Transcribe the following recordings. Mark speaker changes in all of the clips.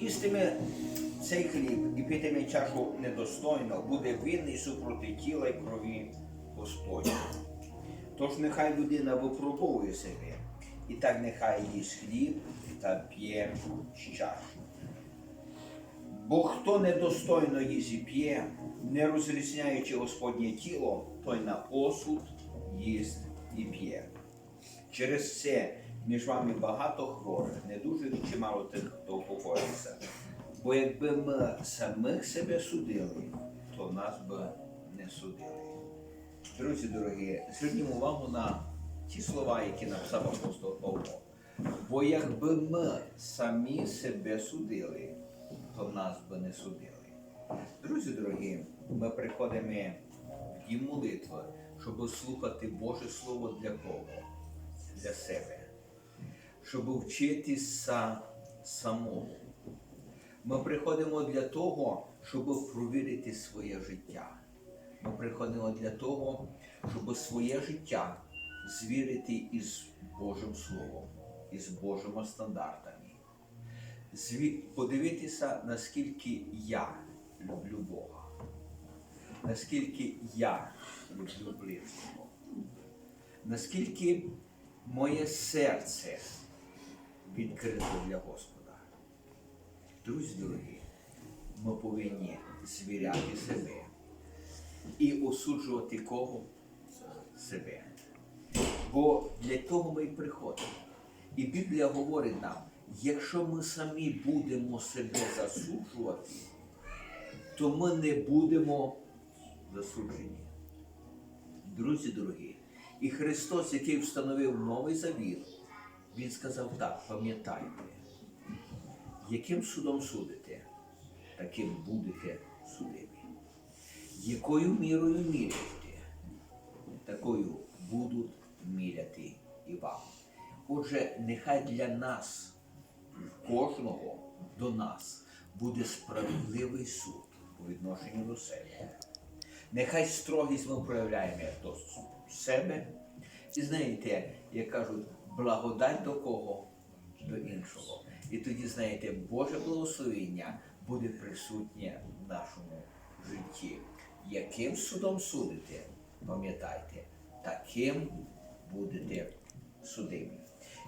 Speaker 1: Їстиме цей хліб і питиме чашу недостойно, буде винний супроти тіла й крові Господня. Тож нехай людина випробовує себе, і так нехай їсть хліб та п'є з чаші. Бо хто недостойно їсть і п'є, не розрізняючи Господнє тіло, той на осуд їсть і п'є. Через це між вами багато хворих, не дуже чимало тих, хто упокоїться. Бо якби ми самих себе судили, то нас би не судили. Друзі дорогі, звернімо увагу на ті слова, які написав апостол Павло. Бо якби ми самі себе судили, то нас би не судили. Друзі дорогі, ми приходимо в дім молитви, щоб слухати Боже Слово для кого? Для себе. Щоб вчитися самому. Ми приходимо для того, щоб провірити своє життя. Ми приходимо для того, щоб своє життя звірити із Божим Словом, із Божими стандартами. Подивитися, наскільки я люблю Бога, наскільки я люблю близького, наскільки моє серце відкрите для Господа. Друзі дорогі, ми повинні звіряти себе і осуджувати кого? Себе. Бо для того ми й приходимо. І Біблія говорить нам, якщо ми самі будемо себе засуджувати, то ми не будемо засуджені. Друзі дорогі, і Христос, який встановив новий завіт, Він сказав так, пам'ятайте, яким судом судите, таким будете судимі. Якою мірою міряєте, такою будуть міряти і вам. Отже, нехай для нас, кожного до нас, буде справедливий суд по відношенню до себе. Нехай строгість ми проявляємо до себе. І знаєте, як кажуть, благодать до кого? До іншого. І тоді, знаєте, Боже благословення буде присутнє в нашому житті. Яким судом судите, пам'ятайте, таким будете судимі.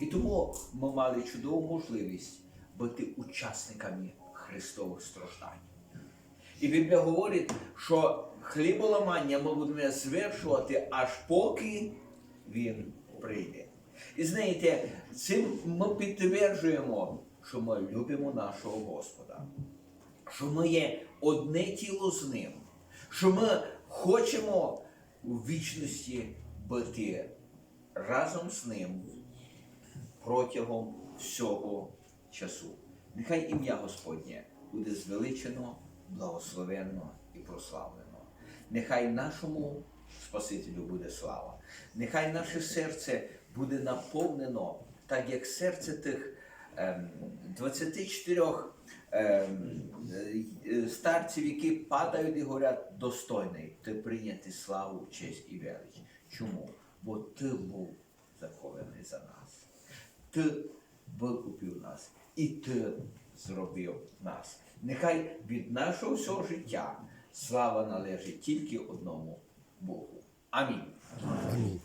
Speaker 1: І тому ми мали чудову можливість бути учасниками Христових страждань. І Біблія говорить, що хліболамання ми будемо звершувати аж поки він прийде. І знаєте, цим ми підтверджуємо, що ми любимо нашого Господа, що ми є одне тіло з ним, що ми хочемо у вічності бути разом з ним протягом всього часу. Нехай ім'я Господнє буде звеличено, благословенно і прославлено. Нехай нашому Спасителю буде слава. Нехай наше серце буде наповнено, так як серце тих ем, 24 ем, е, старців, які падають і говорять, достойний ти прийняти славу, честь і велич. Чому? Бо ти був закований за нас. Ти викупив нас і ти зробив нас. Нехай від нашого всього життя слава належить тільки одному Богу. Амінь.
Speaker 2: Амінь.